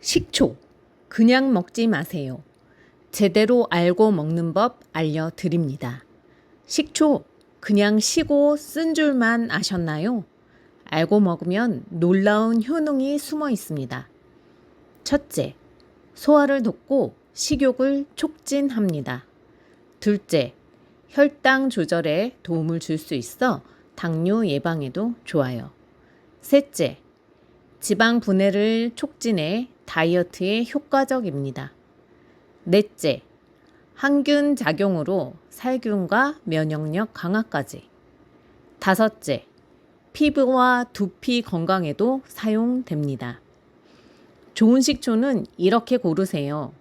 식초. 그냥 먹지 마세요. 제대로 알고 먹는 법 알려드립니다. 식초. 그냥 시고 쓴 줄만 아셨나요? 알고 먹으면 놀라운 효능이 숨어 있습니다. 첫째, 소화를 돕고 식욕을 촉진합니다. 둘째, 혈당 조절에 도움을 줄 수 있어 당뇨 예방에도 좋아요. 셋째, 지방 분해를 촉진해 다이어트에 효과적입니다. 넷째, 항균 작용으로 살균과 면역력 강화까지. 다섯째, 피부와 두피 건강에도 사용됩니다. 좋은 식초는 이렇게 고르세요.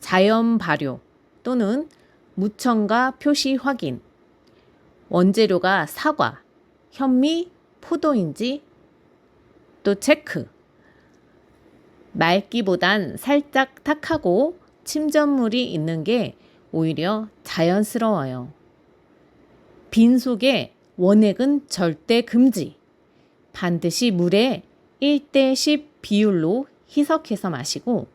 자연 발효 또는 무첨가 표시 확인. 원재료가 사과, 현미, 포도인지 또 체크. 맑기보단 살짝 탁하고 침전물이 있는 게 오히려 자연스러워요. 빈속에 원액은 절대 금지. 반드시 물에 1대 10 비율로 희석해서 마시고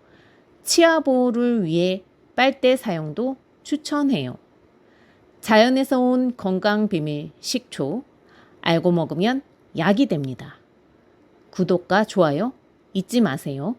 치아 보호를 위해 빨대 사용도 추천해요. 자연에서 온 건강 비밀 식초. 알고 먹으면 약이 됩니다. 구독과 좋아요 잊지 마세요.